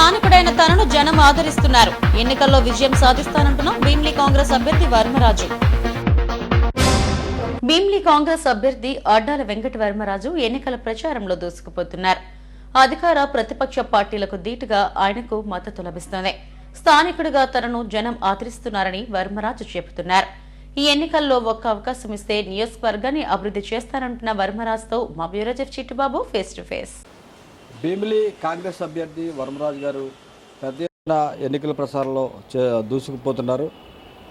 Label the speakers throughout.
Speaker 1: స్థానికుడైన తనను జనం ఆదరిస్తున్నారు. ఎన్నికల్లో విజయం సాధిస్తానంటున్న భీమ్లీ కాంగ్రెస్ అభ్యర్థి వర్మరాజు. భీమ్లీ కాంగ్రెస్ అభ్యర్థి అడ్డాల వెంకట వర్మరాజు ఎన్నికల ప్రచారంలో దూసుకుపోతున్నారు. అధికార ప్రతిపక్ష పార్టీలకు ధీటుగా ఆయనకు మద్దతు లభిస్తోంది. స్థానికుడిగా తనను జనం ఆదరిస్తున్నారని వర్మరాజు చెబుతున్నారు. ఈ ఎన్నికల్లో ఒక్క అవకాశం ఇస్తే నియోజకవర్గాన్ని అభివృద్ధి చేస్తానంటున్న వర్మరాజుతో మా bureau chief Chittibabu face to face
Speaker 2: Bheemili Congress అభ్యర్థి వరమరాజు గారు పెద్ద ఎత్తున ఎన్నికల ప్రచారంలో చే- దూసుకుపోతున్నారు.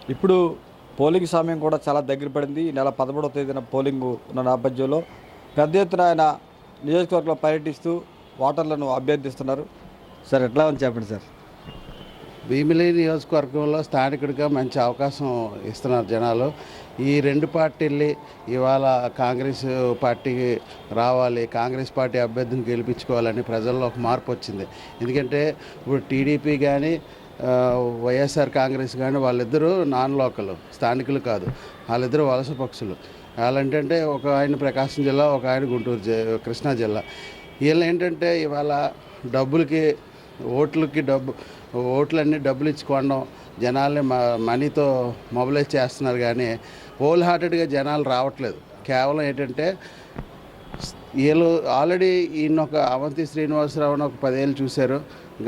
Speaker 2: ఇప్పుడు పోలింగ్ సమయం కూడా చాలా దగ్గర పడింది. ఈ నెల పదమూడవ తేదీన పోలింగ్ ఉన్న నేపథ్యంలో పెద్ద ఎత్తున ఆయన నియోజకవర్గంలో పర్యటిస్తూ ఓటర్లను అభ్యర్థిస్తున్నారు. సార్ ఎట్లా అని చెప్పండి సార్?
Speaker 3: భీమిలి నియోజకవర్గంలో స్థానికుడిగా మంచి అవకాశం ఇస్తున్నారు జనాలు. ఈ రెండు పార్టీలు ఇవాళ కాంగ్రెస్ పార్టీకి రావాలి కాంగ్రెస్ పార్టీ అభ్యర్థిని గెలిపించుకోవాలని ప్రజల్లో ఒక మార్పు వచ్చింది. ఎందుకంటే ఇప్పుడు టీడీపీ కానీ వైఎస్ఆర్ కాంగ్రెస్ కానీ వాళ్ళిద్దరూ నాన్ లోకల్ స్థానికులు కాదు. వాళ్ళిద్దరూ వలస పక్షులు. వాళ్ళంటే ఒక ఆయన ప్రకాశం జిల్లా ఒక ఆయన గుంటూరు జి కృష్ణా జిల్లా. వీళ్ళు ఏంటంటే ఇవాళ డబ్బులకి ఓట్లకి డబ్బు ఓట్లన్నీ డబ్బులు ఇచ్చుకోవడం జనాల్ని మ మనీతో మొబిలైజ్ చేస్తున్నారు కానీ హోల్ హార్టెడ్గా జనాలు రావట్లేదు. కేవలం ఏంటంటే వీళ్ళు ఆల్రెడీ ఈయన ఒక అవంతి శ్రీనివాసరావుని ఒక పదేళ్ళు చూశారు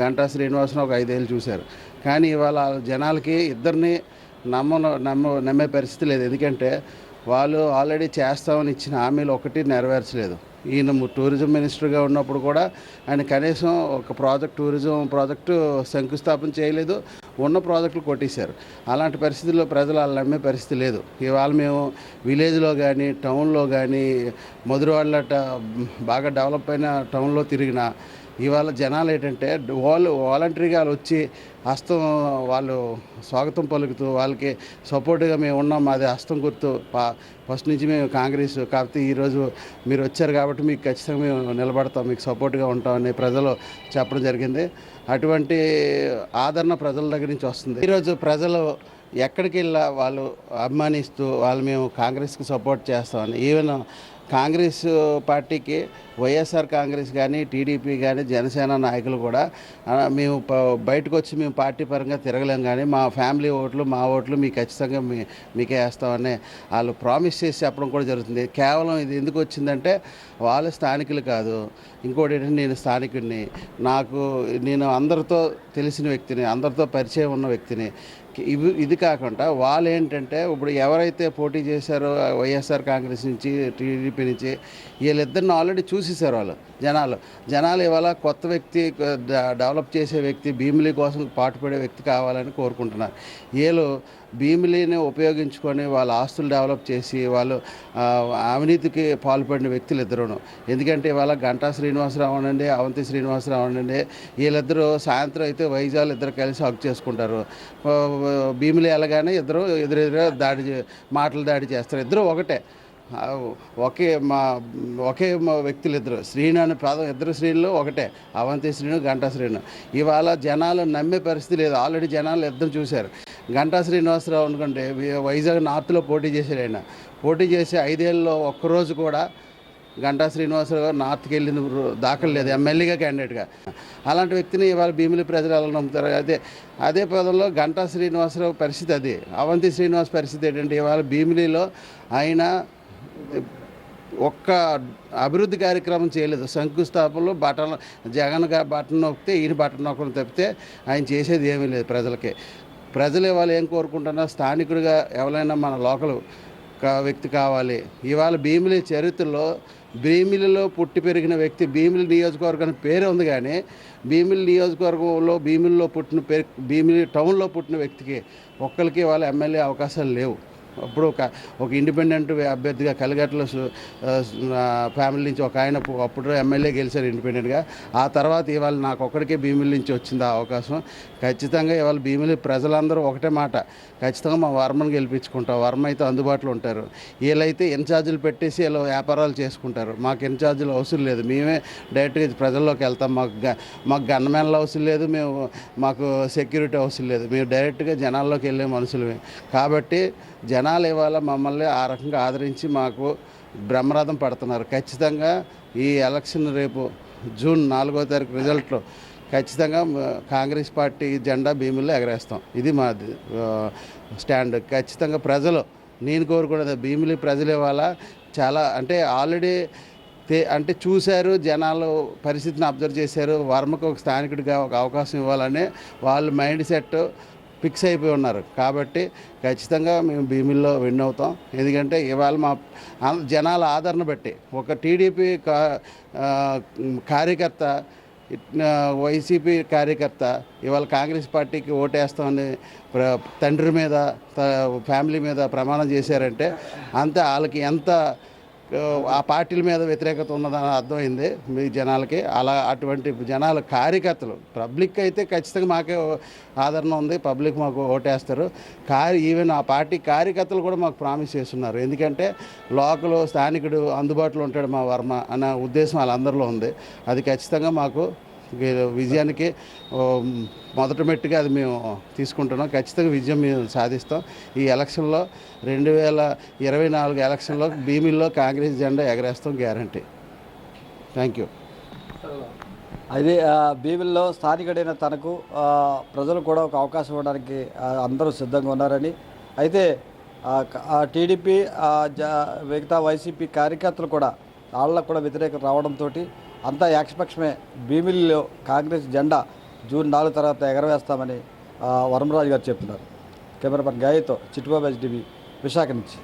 Speaker 3: గంటా శ్రీనివాసరావు ఒక ఐదేళ్ళు చూశారు. కానీ ఇవాళ జనాలకి ఇద్దరిని నమ్మ నమ్మ నమ్మే పరిస్థితి లేదు. ఎందుకంటే వాళ్ళు ఆల్రెడీ చేస్తామని ఇచ్చిన హామీలు ఒకటి నెరవేర్చలేదు. ఈయన టూరిజం మినిస్టర్గా ఉన్నప్పుడు కూడా ఆయన కనీసం ఒక ప్రాజెక్ట్ టూరిజం ప్రాజెక్టు శంకుస్థాపన చేయలేదు ఉన్న ప్రాజెక్టులు కొట్టేశారు. అలాంటి పరిస్థితుల్లో ప్రజలు వాళ్ళు నమ్మే పరిస్థితి లేదు. ఇవాళ మేము విలేజ్లో కానీ టౌన్లో కానీ మధురవాళ్ళ బాగా డెవలప్ అయిన టౌన్లో తిరిగిన ఇవాళ జనాలు ఏంటంటే వాళ్ళు వాలంటరీగా వాళ్ళు వచ్చి హస్తం వాళ్ళు స్వాగతం పలుకుతూ వాళ్ళకి సపోర్ట్గా మేము ఉన్నాం మాది హస్తం గుర్తు. పా- ఫస్ట్ నుంచి మేము కాంగ్రెస్ కాకపోతే ఈరోజు మీరు వచ్చారు కాబట్టి మీకు ఖచ్చితంగా మేము నిలబడతాం మీకు సపోర్ట్గా ఉంటామని ప్రజలు చెప్పడం జరిగింది. అటువంటి ఆదరణ ప్రజల దగ్గర నుంచి వస్తుంది. ఈరోజు ప్రజలు ఎక్కడికి వెళ్ళా వాళ్ళు అభిమానిస్తూ వాళ్ళు మేము కాంగ్రెస్కి సపోర్ట్ చేస్తామని ఈవెన్ కాంగ్రెస్ పార్టీకి వైఎస్ఆర్ కాంగ్రెస్ కానీ టీడీపీ కానీ జనసేన నాయకులు కూడా మేము బయటకు వచ్చి మేము పార్టీ పరంగా తిరగలేం కానీ మా ఫ్యామిలీ ఓట్లు మా ఓట్లు మీకు ఖచ్చితంగా మీ మీకే వేస్తామని వాళ్ళు ప్రామిస్ చేసి చెప్పడం కూడా జరుగుతుంది. కేవలం ఇది ఎందుకు వచ్చిందంటే వాళ్ళు స్థానికులు కాదు. ఇంకోటి ఏంటంటే నేను స్థానికుడిని. నాకు నేను అందరితో తెలిసిన వ్యక్తిని అందరితో పరిచయం ఉన్న వ్యక్తిని. ఇవి ఇది కాకుండా వాళ్ళు ఏంటంటే ఇప్పుడు ఎవరైతే పోటీ చేశారో వైఎస్ఆర్ కాంగ్రెస్ నుంచి టీడీపీ నుంచి వీళ్ళిద్దరిని ఆల్రెడీ చూసేసారు వాళ్ళు జనాలు. జనాలు ఇవాళ కొత్త వ్యక్తి డ- డెవలప్ చేసే వ్యక్తి భీమిలీ కోసం పాటుపడే వ్యక్తి కావాలని కోరుకుంటున్నారు. వీళ్ళు భీమిలిని ఉపయోగించుకొని వాళ్ళ ఆస్తులు డెవలప్ చేసి వాళ్ళు అవినీతికి పాల్పడిన వ్యక్తులు ఇద్దరును. ఎందుకంటే ఇవాళ గంటా శ్రీనివాసరావు అనండి అవంతి శ్రీనివాసరావు అనండి వీళ్ళిద్దరూ సాయంత్రం అయితే వైజాగ్ ఇద్దరు కలిసి హక్ చేసుకుంటారు. ఆ, భీమిలి వెళ్ళగానే ఇద్దరు ఎదురెదురు దాడి చే- మాటలు దాడి చేస్తారు. ఇద్దరు ఒకటే. ఒకే మా ఒకే మా వ్యక్తులు ఇద్దరు. శ్రీను అనే పదం ఇద్దరు శ్రీనులు ఒకటే. అవంతి శ్రీను గంటా శ్రీను. ఇవాళ జనాలు నమ్మే పరిస్థితి లేదు. ఆల్రెడీ జనాలు ఇద్దరు చూశారు. గంటా శ్రీనివాసరావు అనుకుంటే వైజాగ్ నార్త్లో పోటీ చేశాడు ఆయన. పోటీ చేసి ఐదేళ్ళలో ఒక్కరోజు కూడా గంటా శ్రీనివాసరావు గారు నార్త్కి వెళ్ళిన దాఖలు లేదు ఎమ్మెల్యేగా క్యాండిడేట్గా. అలాంటి వ్యక్తిని ఇవాళ భీమిలి ప్రజలు ఎలా నమ్ముతారు? అదే అదే పదంలో గంటా శ్రీనివాసరావు పరిస్థితి అది. అవంతి శ్రీనివాస్ పరిస్థితి ఏంటంటే ఇవాళ భీమిలిలో ఆయన ఒక్క అభివృద్ధి కార్యక్రమం చేయలేదు. శంకుస్థాపనలు బటన్ జగన్ గారు బటన్ నొక్కితే ఈయన బటన్ నొక్కడం తప్పితే ఆయన చేసేది ఏమీ లేదు ప్రజలకి. ప్రజలు ఇవాళ ఏం కోరుకుంటున్నా స్థానికుడిగా ఎవరైనా మన లోకల్ కా వ్యక్తి కావాలి. ఇవాళ భీమిలి చరిత్రలో భీమిలిలో పుట్టి పెరిగిన వ్యక్తి భీమిలి నియోజకవర్గానికి పేరు ఉంది కానీ భీమిలి నియోజకవర్గంలో భీమిలిలో పుట్టిన పే భీమిలి టౌన్లో పుట్టిన వ్యక్తికి ఒక్కరికి వాళ్ళ ఎమ్మెల్యే అవకాశాలు లేవు. అప్పుడు ఒక ఒక ఇండిపెండెంట్ అభ్యర్థిగా కలిగట్ల ఫ్యామిలీ నుంచి ఒక ఆయన అప్పుడు ఎమ్మెల్యే గెలిచారు ఇండిపెండెంట్గా. ఆ తర్వాత ఇవాళ నాకు ఒక్కడికే భీమిలి నుంచి వచ్చింది ఆ అవకాశం. ఖచ్చితంగా ఇవాళ భీమిలి ప్రజలందరూ ఒకటే మాట. ఖచ్చితంగా మా వర్మను గెలిపించుకుంటాం. వర్మ అయితే అందుబాటులో ఉంటారు. వీళ్ళైతే ఇన్ఛార్జీలు పెట్టేసి వీళ్ళు వ్యాపారాలు చేసుకుంటారు. మాకు ఇన్ఛార్జీలు అవసరం లేదు. మేమే డైరెక్ట్గా ప్రజల్లోకి వెళ్తాం. మాకు గ- మాకు గన్మెన్లు అవసరం లేదు. మేము మాకు సెక్యూరిటీ అవసరం లేదు. మేము డైరెక్ట్గా జనాల్లోకి వెళ్ళే మనుషులమే. కాబట్టి జనాలు ఇవాళ మమ్మల్ని ఆ రకంగా ఆదరించి మాకు బ్రహ్మరథం పడుతున్నారు. ఖచ్చితంగా ఈ ఎలక్షన్ రేపు జూన్ నాలుగో తారీఖు రిజల్ట్లో ఖచ్చితంగా కాంగ్రెస్ పార్టీ జెండా భీముల్లో ఎగరేస్తాం. ఇది మా స్టాండ్. ఖచ్చితంగా ప్రజలు నేను కోరుకునేది భీమిలి ప్రజలు ఇవాళ చాలా అంటే ఆల్రెడీ అంటే చూశారు జనాలు పరిస్థితిని అబ్జర్వ్ చేశారు. వర్మకు ఒక స్థానికుడిగా ఒక అవకాశం ఇవ్వాలని వాళ్ళ మైండ్ సెట్ ఫిక్స్ అయిపోయి ఉన్నారు. కాబట్టి ఖచ్చితంగా మేము భీమిల్లో విన్ అవుతాం. ఎందుకంటే ఇవాళ మా జనాల ఆదరణ బట్టి ఒక టీడీపీ కా కార్యకర్త వైసీపీ కార్యకర్త ఇవాళ కాంగ్రెస్ పార్టీకి ఓటేస్తామని తండ్రి మీద ఫ్యామిలీ మీద ప్రమాణం చేశారంటే అంతే వాళ్ళకి ఎంత ఆ పార్టీల మీద వ్యతిరేకత ఉన్నదని అర్థమైంది మీ జనాలకి. అలా అటువంటి జనాల కార్యకర్తలు పబ్లిక్ అయితే ఖచ్చితంగా మాకే ఆదరణ ఉంది పబ్లిక్ మాకు ఓటేస్తారు. కార్ ఈవెన్ ఆ పార్టీ కార్యకర్తలు కూడా మాకు ప్రామిస్ చేస్తున్నారు. ఎందుకంటే లోకల్ స్థానికుడు అందుబాటులో ఉంటాడు మా వర్మ అన్న ఉద్దేశం వాళ్ళందరిలో ఉంది. అది ఖచ్చితంగా మాకు విజయానికి మొదటి మెట్టుగా అది మేము తీసుకుంటున్నాం. ఖచ్చితంగా విజయం మేము సాధిస్తాం. ఈ ఎలక్షన్లో రెండు వేల ఇరవై నాలుగు ఎలక్షన్లో భీమిల్లో కాంగ్రెస్ జెండా ఎగరేస్తాం గ్యారంటీ. Thank you.
Speaker 2: అది ఆ, భీమిల్లో స్థానికుడైన తనకు ప్రజలు కూడా ఒక అవకాశం ఇవ్వడానికి అందరూ సిద్ధంగా ఉన్నారని. అయితే ఆ, టీడీపీ జ మిగతా వైసీపీ కార్యకర్తలు కూడా వాళ్ళకు కూడా వ్యతిరేకత రావడంతో అంతా ఏకపక్షమే భీమిలిలో కాంగ్రెస్ జెండా జూన్ నాలుగు తర్వాత ఎగరవేస్తామని వరమరాజు గారు చెప్తున్నారు. Cameraman గాయతో Chittibabu S D B Visakha నుంచి.